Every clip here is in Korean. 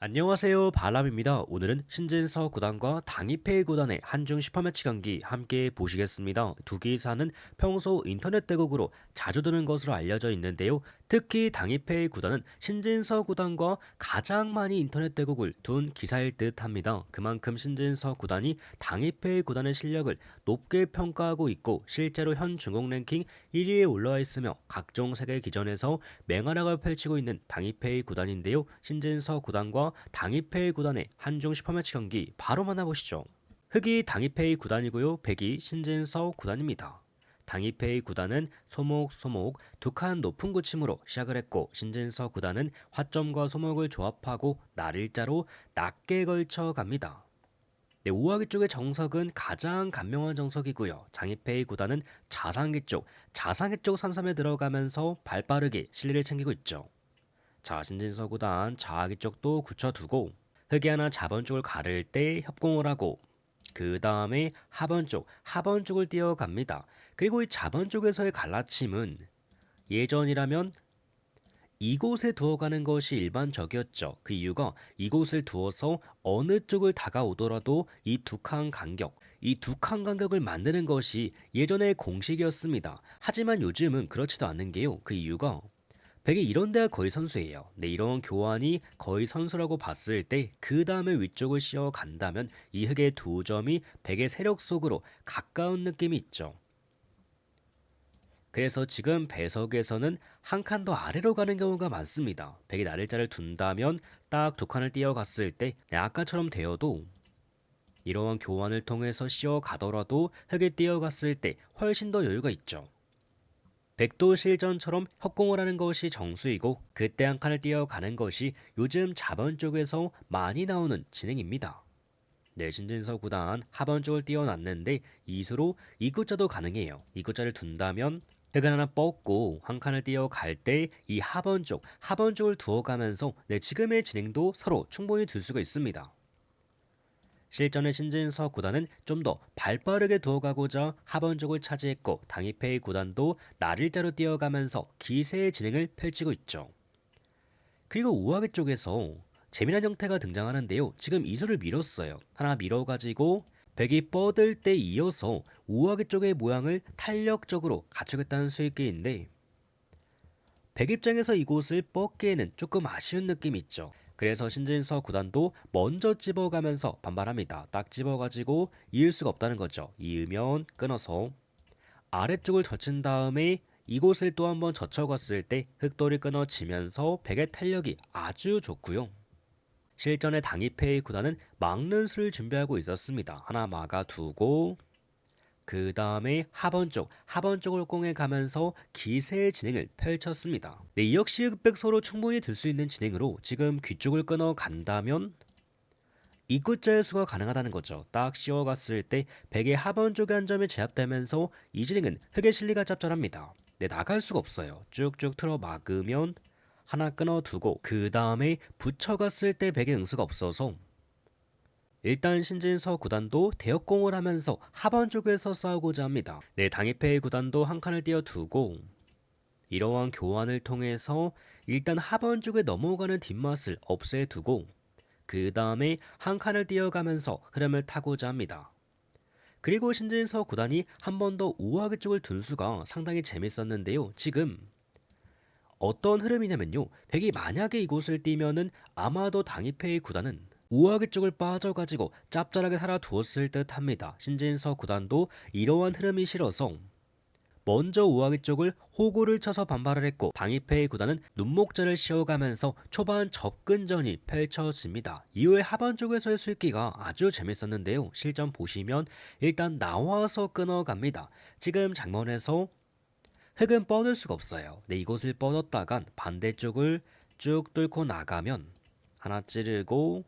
안녕하세요 발람입니다. 오늘은 신진서 구단과 당이페이 구단의 한중 슈퍼매치 경기 함께 보시겠습니다. 두 기사는 평소 인터넷 대국으로 자주 드는 것으로 알려져 있는데요. 특히 당이페이 구단은 신진서 구단과 가장 많이 인터넷 대국을 둔 기사일 듯합니다. 그만큼 신진서 구단이 당이페이 구단의 실력을 높게 평가하고 있고 실제로 현 중국 랭킹 1위에 올라와 있으며 각종 세계 기전에서 맹활약을 펼치고 있는 당이페이 구단인데요. 신진서 구단과 당이페이 구단의 한중 슈퍼매치 경기 바로 만나보시죠. 흑이 당이페이 구단이고요. 백이 신진서 구단입니다. 당이페이 구단은 소목 소목 두 칸 높은 구침으로 시작을 했고 신진서 구단은 화점과 소목을 조합하고 날일자로 낮게 걸쳐 갑니다. 네, 우아기 쪽의 정석은 가장 간명한 정석이고요. 장이페이 구단은 자상기 쪽, 자상기 쪽 삼삼에 들어가면서 발빠르게 실리를 챙기고 있죠. 자, 신진서 구단 자하기 쪽도 굳혀두고 흑이 하나 자번 쪽을 가를 때 협공을 하고 그 다음에 하번 쪽, 하번 쪽을 뛰어갑니다. 그리고 이 자번 쪽에서의 갈라침은 예전이라면 이곳에 두어가는 것이 일반적이었죠. 그 이유가 이곳을 두어서 어느 쪽을 다가오더라도 이 두 칸 간격, 이 두 칸 간격을 만드는 것이 예전의 공식이었습니다. 하지만 요즘은 그렇지도 않는 게요. 그 이유가 백이 이런 데가 거의 선수예요. 네, 이런 교환이 거의 선수라고 봤을 때 그 다음에 위쪽을 씌워 간다면 이 흑의 두 점이 백의 세력 속으로 가까운 느낌이 있죠. 그래서 지금 배석에서는 한 칸 더 아래로 가는 경우가 많습니다. 백이 나를자를 둔다면 딱 두 칸을 띄어갔을 때 네, 아까처럼 되어도 이러한 교환을 통해서 씌어 가더라도 흑에 띄어갔을 때 훨씬 더 여유가 있죠. 백도 실전처럼 협공을 하는 것이 정수이고 그때 한 칸을 띄어가는 것이 요즘 자번 쪽에서 많이 나오는 진행입니다. 네, 신진서 구단 하번 쪽을 띄어놨는데 이수로 이구자도 가능해요. 이구자를 둔다면 흑을 하나 뻗고 한 칸을 띄어갈 때 이 하번 쪽, 하번 쪽을 두어가면서 네, 지금의 진행도 서로 충분히 둘 수가 있습니다. 실전의 신진서 구단은 좀 더 발빠르게 두어가고자 하번 쪽을 차지했고 당이페이 구단도 날일자로 뛰어가면서 기세의 진행을 펼치고 있죠. 그리고 우아기 쪽에서 재미난 형태가 등장하는데요. 지금 이수를 밀었어요. 하나 밀어가지고 백이 뻗을 때 이어서 우아기 쪽의 모양을 탄력적으로 갖추겠다는 수익계인데 백 입장에서 이곳을 뻗기에는 조금 아쉬운 느낌이 있죠. 그래서 신진서 구단도 먼저 집어가면서 반발합니다. 딱 집어가지고 이을 수가 없다는 거죠. 이으면 끊어서 아래쪽을 젖힌 다음에 이곳을 또 한번 젖혀갔을 때 흑돌이 끊어지면서 백의 탄력이 아주 좋고요. 실전의 당이페이 구단은 막는 수를 준비하고 있었습니다. 하나 막아두고 그 다음에 하번 쪽, 하번 쪽을 공해 가면서 기세의 진행을 펼쳤습니다. 네, 이 역시 흑백 서로 충분히 들 수 있는 진행으로 지금 귀 쪽을 끊어 간다면 입구자의 수가 가능하다는 거죠. 딱 씌워갔을 때 백의 하번 쪽에 한 점이 제압되면서 이 진행은 흑의 실리가 짭짤합니다. 네, 나갈 수가 없어요. 쭉쭉 틀어 막으면 하나 끊어두고 그 다음에 붙여갔을 때 백의 응수가 없어서 일단 신진서 구단도 대역공을 하면서 하번 쪽에서 싸우고자 합니다. 네, 당이페이 구단도 한 칸을 띄어두고 이러한 교환을 통해서 일단 하번 쪽에 넘어가는 뒷맛을 없애두고 그 다음에 한 칸을 띄어가면서 흐름을 타고자 합니다. 그리고 신진서 구단이 한 번 더 우아기 쪽을 둔 수가 상당히 재밌었는데요. 지금 어떤 흐름이냐면요. 백이 만약에 이곳을 뛰면은 아마도 당이페이 구단은 우아기 쪽을 빠져가지고 짭짤하게 살아두었을 듯 합니다. 신진서 구단도 이러한 흐름이 싫어서 먼저 우아기 쪽을 호구를 쳐서 반발을 했고 당이페이 구단은 눈목자를 씌워가면서 초반 접근전이 펼쳐집니다. 이후에 하반 쪽에서의 술기가 아주 재밌었는데요. 실전 보시면 일단 나와서 끊어갑니다. 지금 장면에서 흙은 뻗을 수가 없어요. 네, 이곳을 뻗었다간 반대쪽을 쭉 뚫고 나가면 하나 찌르고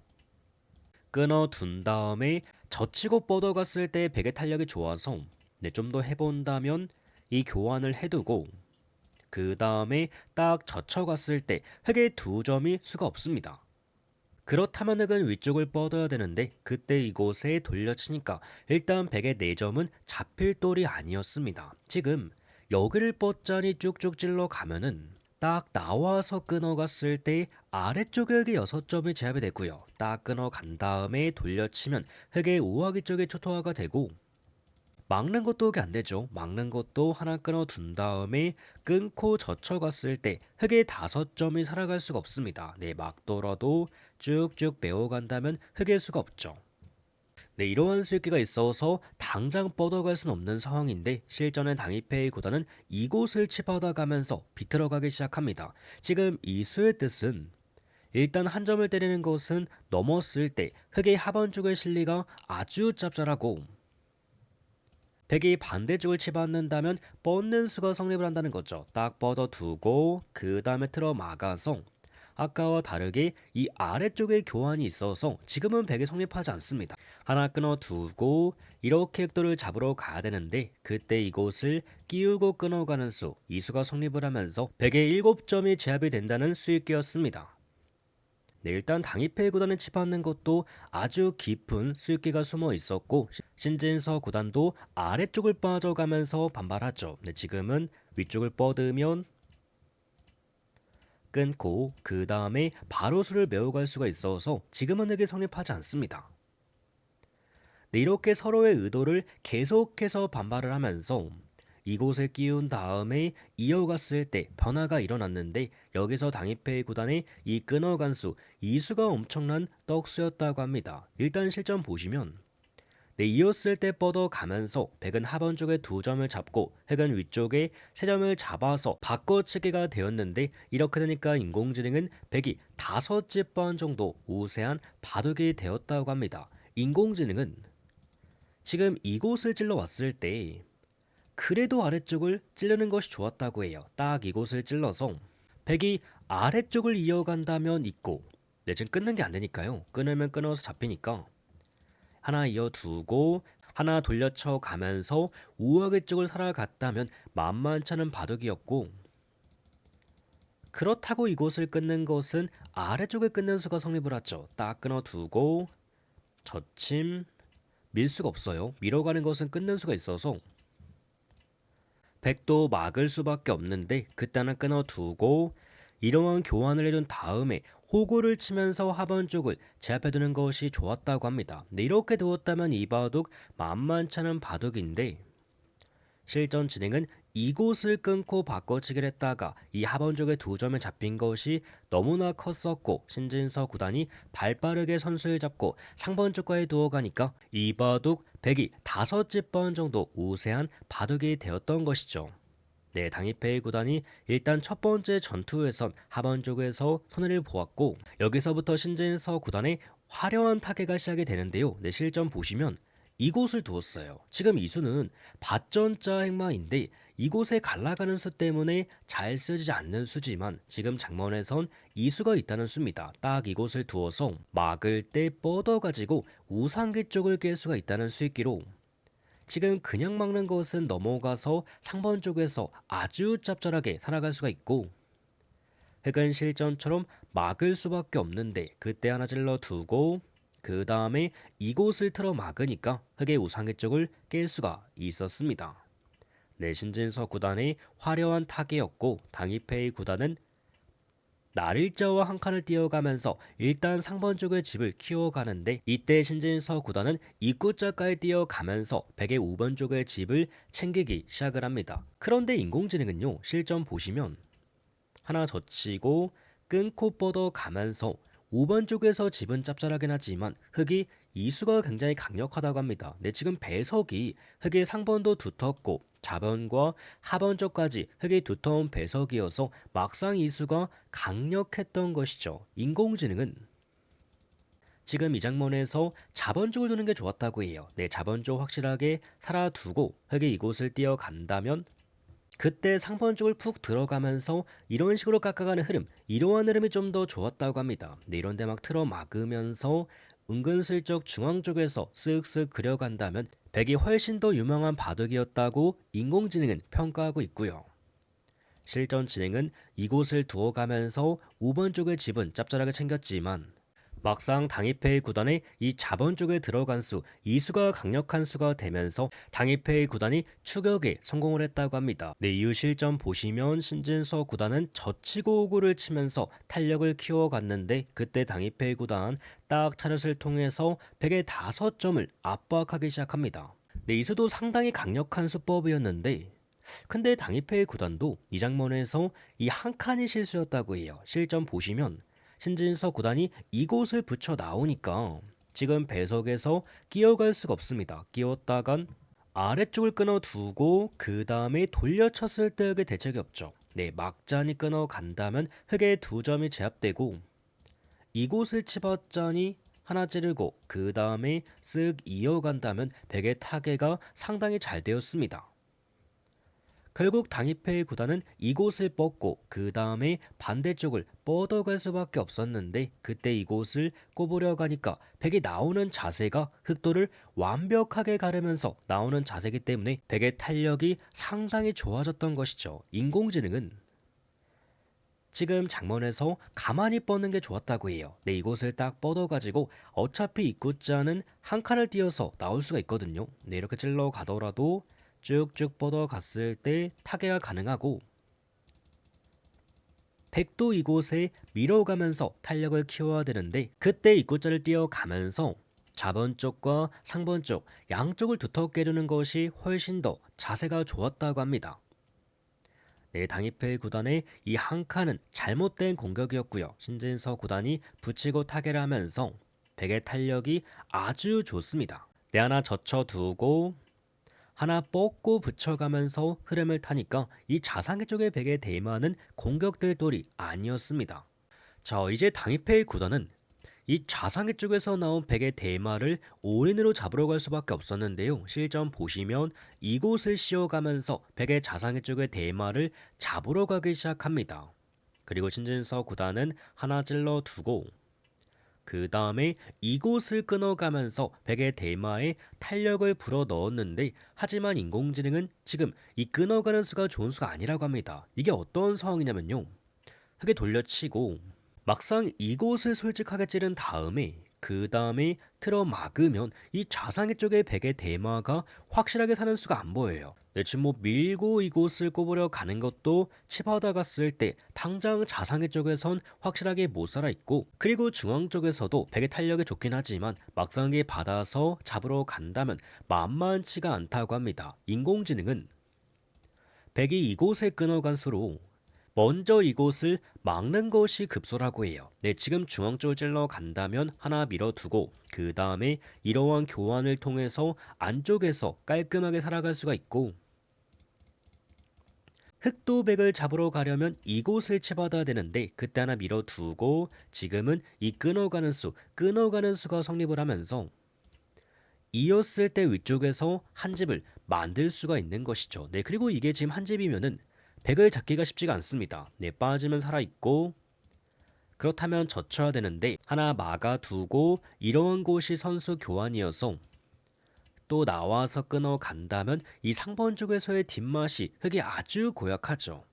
끊어 둔 다음에 젖히고 뻗어갔을 때 베개 탄력이 좋아서 네, 좀 더 해본다면 이 교환을 해두고 그 다음에 딱 젖혀갔을 때 흑의 두 점이 수가 없습니다. 그렇다면 흑은 위쪽을 뻗어야 되는데 그때 이곳에 돌려치니까 일단 백의 네 점은 잡힐 돌이 아니었습니다. 지금 여기를 뻗자니 쭉쭉 찔러 가면은 딱 나와서 끊어갔을 때 아래쪽에 흙이 6점이 제압이 되고요. 딱 끊어간 다음에 돌려치면 흙의 우하기 쪽에 초토화가 되고 막는 것도 그게 안 되죠. 막는 것도 하나 끊어둔 다음에 끊고 젖혀갔을 때 흙의 다섯 점이 살아갈 수가 없습니다. 네, 막더라도 쭉쭉 메워간다면 흙의 수가 없죠. 네, 이러한 수익기가 있어서 당장 뻗어갈 수는 없는 상황인데 실전의 당입회의 구단은 이곳을 치받아가면서 비틀어가기 시작합니다. 지금 이 수의 뜻은 일단 한 점을 때리는 것은 넘었을 때 흙의 하반 쪽의 실리가 아주 짭짤하고 백이 반대쪽을 치받는다면 뻗는 수가 성립을 한다는 거죠. 딱 뻗어두고 그 다음에 틀어 막아서 아까와 다르게 이 아래쪽에 교환이 있어서 지금은 백이 성립하지 않습니다. 하나 끊어두고 이렇게 흑도를 잡으러 가야 되는데 그때 이곳을 끼우고 끊어가는 수, 이 수가 성립을 하면서 백의 7점이 제압이 된다는 수익기였습니다. 네, 일단 당입회 구단을 치받는 것도 아주 깊은 수익기가 숨어 있었고 신진서 구단도 아래쪽을 빠져가면서 반발하죠. 네, 지금은 위쪽을 뻗으면 끊고 그 다음에 바로 수를 메워갈 수가 있어서 지금은 흙이 성립하지 않습니다. 네, 이렇게 서로의 의도를 계속해서 반발을 하면서 이곳에 끼운 다음에 이어갔을 때 변화가 일어났는데 여기서 당입회 구단의 이 끊어간 수, 이 수가 엄청난 떡수였다고 합니다. 일단 실전 보시면 네, 이었을 때 뻗어 가면서 백은 하번 쪽에 두 점을 잡고 획은 위쪽에 세 점을 잡아서 바꿔치기가 되었는데 이렇게 되니까 인공지능은 백이 다섯 집번 정도 우세한 바둑이 되었다고 합니다. 인공지능은 지금 이곳을 찔러 왔을 때 그래도 아래쪽을 찌르는 것이 좋았다고 해요. 딱 이곳을 찔러서 백이 아래쪽을 이어간다면 있고 네, 지금 끊는 게 안 되니까요. 끊으면 끊어서 잡히니까 하나 이어두고 하나 돌려쳐 가면서 우하계 쪽을 살아갔다면 만만찮은 바둑이었고 그렇다고 이곳을 끊는 것은 아래쪽에 끊는 수가 성립을 하죠. 딱 끊어두고 젖힘 밀 수가 없어요. 밀어가는 것은 끊는 수가 있어서 백도 막을 수밖에 없는데 그때는 끊어두고 이러한 교환을 해둔 다음에 호구를 치면서 하번 쪽을 제압해두는 것이 좋았다고 합니다. 네, 이렇게 두었다면 이 바둑 만만찮은 바둑인데 실전 진행은 이곳을 끊고 바꿔치기를 했다가 이 하번 쪽에 두 점을 잡힌 것이 너무나 컸었고 신진서 구단이 발빠르게 선수를 잡고 쪽까지 두어가니까 이 바둑 백이 다섯 집번 정도 우세한 바둑이 되었던 것이죠. 네, 당입회의 구단이 일단 첫 번째 전투에선 하반 쪽에서 손해를 보았고 여기서부터 신진서 구단의 화려한 타계가 시작이 되는데요. 네, 실전 보시면 이곳을 두었어요. 지금 이 수는 밭전자 행마인데 이곳에 갈라가는 수 때문에 잘 쓰지 않는 수지만 지금 장면에선 이 수가 있다는 수입니다. 딱 이곳을 두어서 막을 때 뻗어가지고 우상기 쪽을 깰 수가 있다는 수익기로 지금 그냥 막는 것은 넘어가서 상번 쪽에서 아주 짭짤하게 살아갈 수가 있고 흑은 실전처럼 막을 수밖에 없는데 그때 하나 찔러 두고 그 다음에 이곳을 틀어 막으니까 흑의 우상의 쪽을 깰 수가 있었습니다. 내신진서 구단의 화려한 타계였고 당입회의 구단은 날 일자와 한 칸을 뛰어가면서 일단 상번 쪽의 집을 키워가는데 이때 신진서 구단은 입구자까지 뛰어가면서 백의 5번 쪽의 집을 챙기기 시작을 합니다. 그런데 인공지능은요 실전 보시면 하나 젖히고 끊고 뻗어 가면서 5번 쪽에서 집은 짭짤하긴 하지만 흙이 이수가 굉장히 강력하다고 합니다. 네, 지금 배석이 흙의 상번도 두텁고 자변과 하번 쪽까지 흙이 두터운 배석이어서 막상 이수가 강력했던 것이죠. 인공지능은 지금 이 장면에서 자번 쪽을 두는 게 좋았다고 해요. 네, 쪽 확실하게 살아두고 흙이 이곳을 뛰어간다면 그때 상번 쪽을 푹 들어가면서 이런 식으로 깎아가는 흐름, 이러한 흐름이 좀 더 좋았다고 합니다. 네, 이런데 막 틀어 막으면서 은근슬쩍 중앙 쪽에서 쓱쓱 그려간다면 백이 훨씬 더 유명한 바둑이었다고 인공지능은 평가하고 있고요. 실전 진행은 이곳을 두어가면서 5번 쪽의 집은 짭짤하게 챙겼지만 막상 당입회의 구단의 이 자본 쪽에 들어간 수, 이 수가 강력한 수가 되면서 당입회의 구단이 추격에 성공을 했다고 합니다. 네, 이후 실점 보시면 신진서 구단은 젖히고 오구를 치면서 탄력을 키워갔는데 그때 당입회의 구단 딱 차렷을 통해서 100에 5점을 압박하기 시작합니다. 네, 이 수도 상당히 강력한 수법이었는데 근데 당입회의 구단도 이 장면에서 이 한 칸이 실수였다고 해요. 실점 보시면 신진서 구단이 이곳을 붙여 나오니까 지금 배석에서 끼어갈 수가 없습니다. 끼웠다간 아래쪽을 끊어두고 그 다음에 돌려쳤을 때의 대책이 없죠. 네, 막잔이 끊어간다면 흙에 두 점이 제압되고 이곳을 치봤자니 하나 찌르고 그 다음에 쓱 이어간다면 백의 타개가 상당히 잘 되었습니다. 결국 당입회의 구단은 이곳을 뻗고 그 다음에 반대쪽을 뻗어갈 수밖에 없었는데 그때 이곳을 꼽으려 가니까 백이 나오는 자세가 흑도를 완벽하게 가르면서 나오는 자세이기 때문에 백의 탄력이 상당히 좋아졌던 것이죠. 인공지능은 지금 장면에서 가만히 뻗는 게 좋았다고 해요. 네, 이곳을 딱 뻗어가지고 어차피 입구자는 한 칸을 띄어서 나올 수가 있거든요. 네, 이렇게 찔러 가더라도 쭉쭉 뻗어 갔을 때 타개가 가능하고 백도 이곳에 밀어가면서 탄력을 키워야 되는데 그때 입구자를 띄어가면서 좌번 쪽과 상번 쪽 양쪽을 두텁게 해주는 것이 훨씬 더 자세가 좋았다고 합니다. 네, 당입회 구단의 이 한 칸은 잘못된 공격이었고요. 신진서 구단이 붙이고 타개를 하면서 백의 탄력이 아주 좋습니다. 네, 하나 젖혀두고 하나 뻗고 붙여가면서 흐름을 타니까 이 자상의 쪽의 백의 대마는 공격될 돌이 아니었습니다. 자 이제 당입회의 구단은 이 좌상의 쪽에서 나온 백의 대마를 올인으로 잡으러 갈 수밖에 없었는데요. 실점 보시면 이곳을 씌워가면서 백의 좌상의 쪽의 대마를 잡으러 가기 시작합니다. 그리고 신진서 구단은 하나 찔러 두고 그 다음에 이곳을 끊어가면서 백의 대마에 탄력을 불어 넣었는데 하지만 인공지능은 지금 이 끊어가는 수가 좋은 수가 아니라고 합니다. 이게 어떤 상황이냐면요. 흙에 돌려치고 막상 이곳을 솔직하게 찌른 다음에 그 다음에 틀어 막으면 이 좌상의 쪽의 백의 대마가 확실하게 사는 수가 안 보여요. 네, 지금 뭐 밀고 이곳을 꼽으려 가는 것도 치바다 갔을 때 당장 좌상의 쪽에선 확실하게 못 살아 있고 그리고 중앙 쪽에서도 백의 탄력이 좋긴 하지만 막상에 받아서 잡으러 간다면 만만치가 않다고 합니다. 인공지능은 백이 이곳에 끊어간 수로 먼저 이곳을 막는 것이 급소라고 해요. 네, 지금 중앙 쪽을 찔러 간다면 하나 밀어두고 그 다음에 이러한 교환을 통해서 안쪽에서 깔끔하게 살아갈 수가 있고 흑도백을 잡으러 가려면 이곳을 치받아야 되는데 그때 하나 밀어두고 지금은 이 끊어가는 수, 끊어가는 수가 성립을 하면서 이었을 때 위쪽에서 한 집을 만들 수가 있는 것이죠. 네, 그리고 이게 지금 한 집이면은 백을 잡기가 쉽지가 않습니다. 네, 빠지면 살아있고 그렇다면 젖혀야 되는데 하나 막아두고 이러한 곳이 선수 교환이어서 또 나와서 끊어 간다면 이 상번 쪽에서의 뒷맛이 흙이 아주 고약하죠.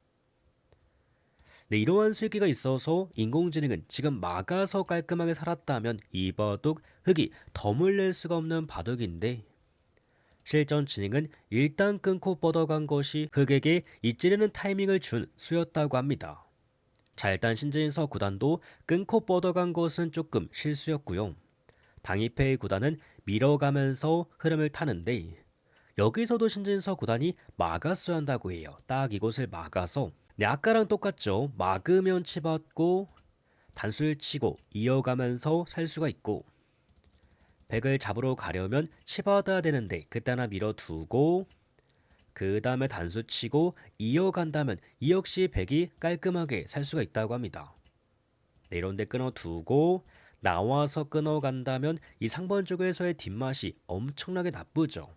네, 이러한 수기가 있어서 인공지능은 지금 막아서 깔끔하게 살았다면 이 바둑 흙이 낼 수가 없는 바둑인데 실전 진행은 일단 끊고 뻗어간 것이 흑에게 이찌르는 타이밍을 준 수였다고 합니다. 자 일단 신진서 구단도 끊고 뻗어간 것은 조금 실수였고요. 당이페이 구단은 밀어가면서 흐름을 타는데 여기서도 신진서 구단이 막았어야 한다고 해요. 딱 이곳을 막아서 네, 아까랑 똑같죠. 막으면 치받고 단수를 치고 이어가면서 살 수가 있고 백을 잡으러 가려면 치받아야 되는데 그때 하나 밀어두고 그 다음에 단수 치고 이어간다면 이 역시 백이 깔끔하게 살 수가 있다고 합니다. 네, 이런데 끊어두고 나와서 끊어간다면 이 상번 쪽에서의 뒷맛이 엄청나게 나쁘죠.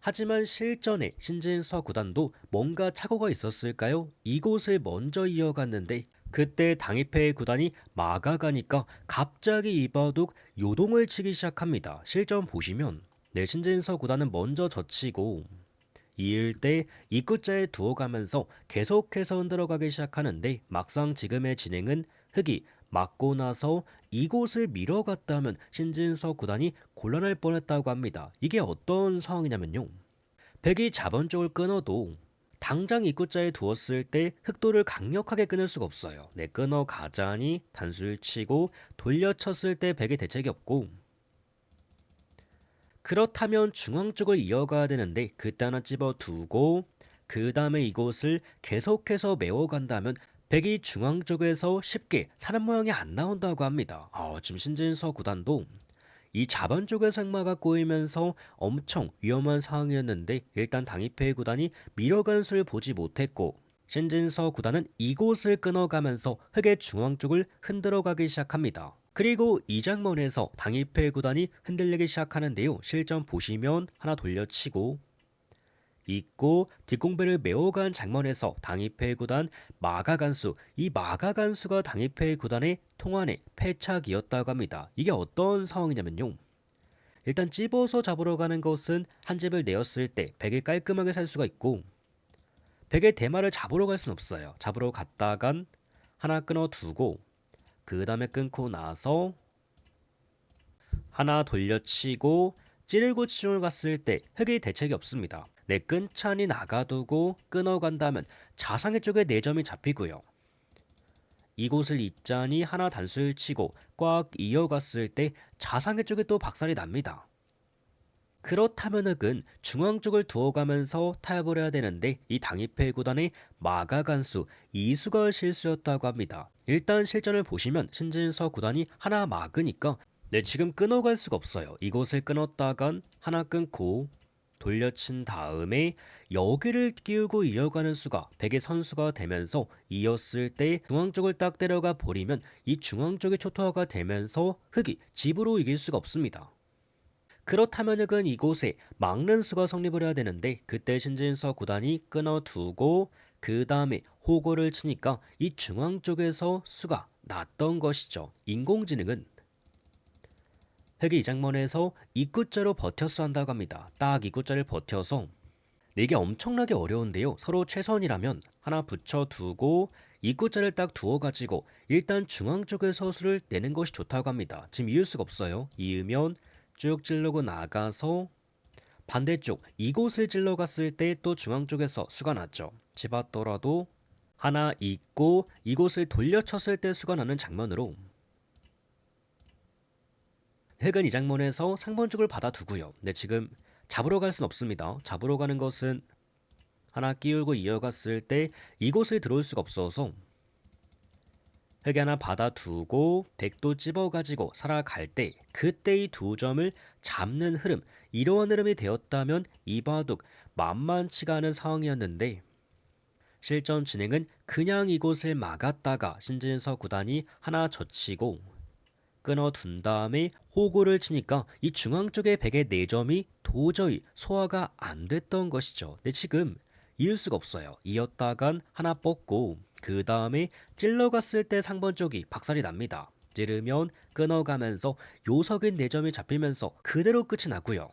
하지만 실전에 신진서 구단도 뭔가 착오가 있었을까요? 이곳을 먼저 이어갔는데 그때 당입회의 구단이 막아가니까 갑자기 이바둑 요동을 치기 시작합니다. 실전 보시면 내신진서 구단은 먼저 젖히고 이을 때 입구자에 두어가면서 계속해서 흔들어가기 시작하는데 막상 지금의 진행은 흑이 맞고 나서 이곳을 밀어갔다면 신진서 구단이 곤란할 뻔했다고 합니다. 이게 어떤 상황이냐면요. 백이 자번 쪽을 끊어도 당장 입구자에 두었을 때 흑도를 강력하게 끊을 수가 없어요. 네, 끊어 가자니 단수를 치고 돌려쳤을 때 백의 대책이 없고 그렇다면 중앙 쪽을 이어가야 되는데 그때 하나 집어두고 그 다음에 이곳을 계속해서 메워간다면 백이 중앙 쪽에서 쉽게 사는 모양이 안 나온다고 합니다. 아, 지금 신진서 구단도 이 자반 쪽에서 흑마가 꼬이면서 엄청 위험한 상황이었는데 일단 당입회 구단이 밀어가는 수를 보지 못했고 신진서 구단은 이곳을 끊어가면서 흑의 중앙 쪽을 흔들어가기 시작합니다. 그리고 이 장면에서 당입회 구단이 흔들리기 시작하는데요. 실전 보시면 하나 돌려치고 있고 뒷공배를 메워간 장면에서 당입회 구단 마가간수 이 마가간수가 당입회 구단의 통안의 패착이었다고 합니다. 이게 어떤 상황이냐면요. 일단 찝어서 잡으러 가는 것은 한 집을 내었을 때 백을 깔끔하게 살 수가 있고 백의 대마를 잡으러 갈 순 없어요. 잡으러 갔다간 하나 끊어 두고 그 다음에 끊고 나서 하나 돌려치고 찌르고 치중을 갔을 때 흑의 대책이 없습니다. 내 끈찬이 나가두고 끊어간다면 자상의 쪽에 4점이 잡히고요. 이곳을 있자니 하나 단수를 치고 꽉 이어갔을 때 자상의 쪽에 또 박살이 납니다. 그렇다면 흑은 중앙 쪽을 두어가면서 타협을 해야 되는데 이 당입회 구단의 마가간수 이수가 실수였다고 합니다. 일단 실전을 보시면 신진서 구단이 하나 막으니까 네 지금 끊어갈 수가 없어요. 이곳을 끊었다간 하나 끊고 돌려친 다음에 여기를 끼우고 이어가는 수가 백의 선수가 되면서 이었을 때 중앙 쪽을 딱 때려가 버리면 이 중앙 쪽의 초토화가 되면서 흑이 집으로 이길 수가 없습니다. 그렇다면 흑은 이곳에 막는 수가 성립을 해야 되는데 그때 신진서 구단이 끊어두고 그 다음에 호고를 치니까 이 중앙 쪽에서 수가 났던 것이죠. 인공지능은 흑이 이 장면에서 입구자로 버텨서 한다고 합니다. 딱 입구자를 버텨서 이게 엄청나게 어려운데요. 서로 최선이라면 하나 붙여두고 입구자를 딱 두어가지고 일단 중앙 쪽에서 수를 내는 것이 좋다고 합니다. 지금 이을 수가 없어요. 이으면 쭉 찔르고 나가서 반대쪽 이곳을 찔러갔을 때 또 중앙 쪽에서 수가 났죠. 집었더라도 하나 있고 이곳을 돌려쳤을 때 수가 나는 장면으로 흑은 이 장면에서 상번 쪽을 받아두고요. 근데 지금 잡으러 갈 순 없습니다. 잡으러 가는 것은 하나 끼울고 이어갔을 때 이곳을 들어올 수가 없어서 흑이 하나 받아두고 백도 찝어가지고 살아갈 때 그때 이두 점을 잡는 흐름 이러한 흐름이 되었다면 이바둑 만만치가 않은 상황이었는데 실전 진행은 그냥 이곳을 막았다가 신진서 구단이 하나 젖히고 끊어둔 다음에 호구를 치니까 이 중앙 쪽의 백의 4점이 도저히 소화가 안 됐던 것이죠. 근데 지금 이을 수가 없어요. 이었다간 하나 뻗고 그 다음에 찔러갔을 때 상번 쪽이 박살이 납니다. 찌르면 끊어가면서 요석인 4점이 잡히면서 그대로 끝이 나고요.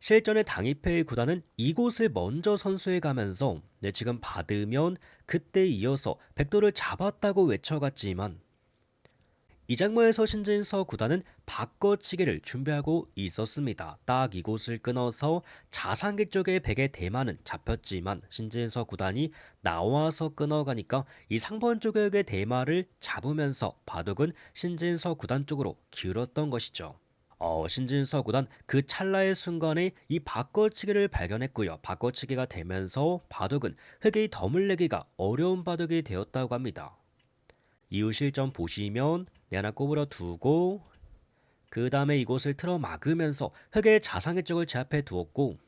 실전의 당입회의 구단은 이곳을 먼저 선수해 가면서 네, 지금 받으면 그때 이어서 백도를 잡았다고 외쳐갔지만 이 장면에서 신진서 구단은 바꿔치기를 준비하고 있었습니다. 딱 이곳을 끊어서 자상객 쪽의 백의 대만은 잡혔지만 신진서 구단이 나와서 끊어가니까 이 상번 쪽의 대마를 잡으면서 바둑은 신진서 구단 쪽으로 기울었던 것이죠. 어, 신진서 구단 그 찰나의 순간에 이 바꿔치기를 발견했고요. 바꿔치기가 되면서 바둑은 흑의 덤을 내기가 어려운 바둑이 되었다고 합니다. 이후 실점 보시면 내 하나 꼬부러 두고 그 다음에 이곳을 틀어 막으면서 흑의 자상의 쪽을 제압해 두었고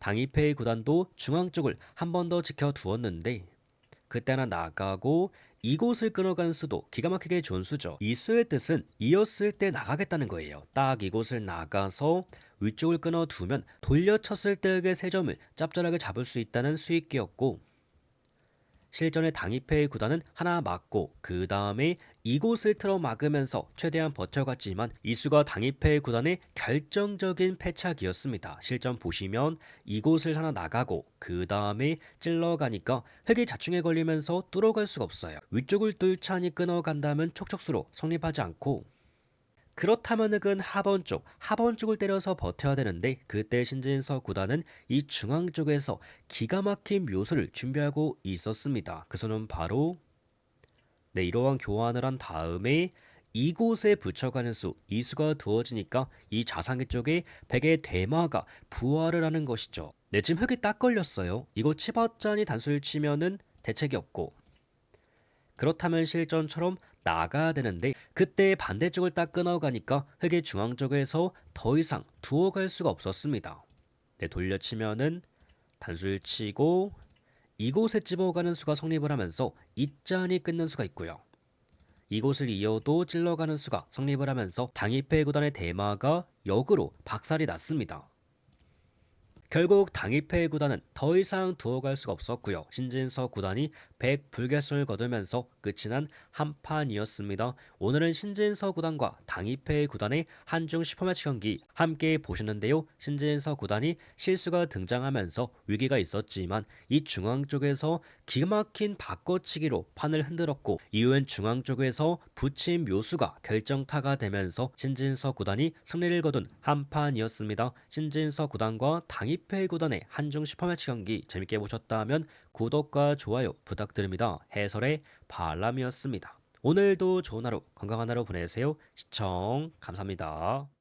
당입회의 구단도 중앙 쪽을 한 번 더 지켜 두었는데 그때나 나가고 이곳을 끊어가는 수도 기가 막히게 좋은 수죠. 이 수의 뜻은 이었을 때 나가겠다는 거예요. 딱 이곳을 나가서 위쪽을 끊어두면 돌려쳤을 때의 세 점을 짭짤하게 잡을 수 있다는 수익기였고 실전의 당입회의 구단은 하나 맞고 그 다음에 이곳을 틀어 막으면서 최대한 버텨갔지만 이수가 당입회 구단의 결정적인 패착이었습니다. 실점 보시면 이곳을 하나 나가고 그 다음에 찔러가니까 흙이 자충에 걸리면서 뚫어갈 수가 없어요. 위쪽을 뚫자니 끊어간다면 촉촉수로 성립하지 않고 그렇다면 은 하번 쪽, 하번 쪽을 때려서 버텨야 되는데 그때 신진서 구단은 이 중앙 쪽에서 기가 막힌 묘수를 준비하고 있었습니다. 그 수는 바로 네, 이러한 교환을 한 다음에 이곳에 붙여가는 수, 이 수가 두어지니까 이 자상기 쪽에 백의 대마가 부활을 하는 것이죠. 네, 지금 흙이 딱 걸렸어요. 이거 치버짠이 단수를 치면은 대책이 없고 그렇다면 실전처럼 나가야 되는데 그때 반대쪽을 딱 끊어가니까 흙의 중앙 쪽에서 더 이상 두어 갈 수가 없었습니다. 네, 돌려치면은 단수를 치고 이곳에 집어가는 수가 성립을 하면서 이짠이 끊는 수가 있고요. 이곳을 이어도 찔러가는 수가 성립을 하면서 당입회 구단의 대마가 역으로 박살이 났습니다. 결국 당입회 구단은 더 이상 두어갈 수가 없었고요. 신진서 구단이 100 불결승을 거두면서 끝이 난 한판이었습니다. 오늘은 신진서 구단과 당입회 구단의 한중 슈퍼매치 경기 함께 보셨는데요. 신진서 구단이 실수가 등장하면서 위기가 있었지만 이 중앙 쪽에서 기가 막힌 바꿔치기로 판을 흔들었고 이후엔 중앙 쪽에서 붙임 묘수가 결정타가 되면서 신진서 구단이 승리를 거둔 한판이었습니다. 신진서 구단과 당입회 구단의 한중 슈퍼매치 경기 재밌게 보셨다면 구독과 좋아요 부탁드립니다. 해설의 발람이었습니다. 오늘도 좋은 하루 건강한 하루 보내세요. 시청 감사합니다.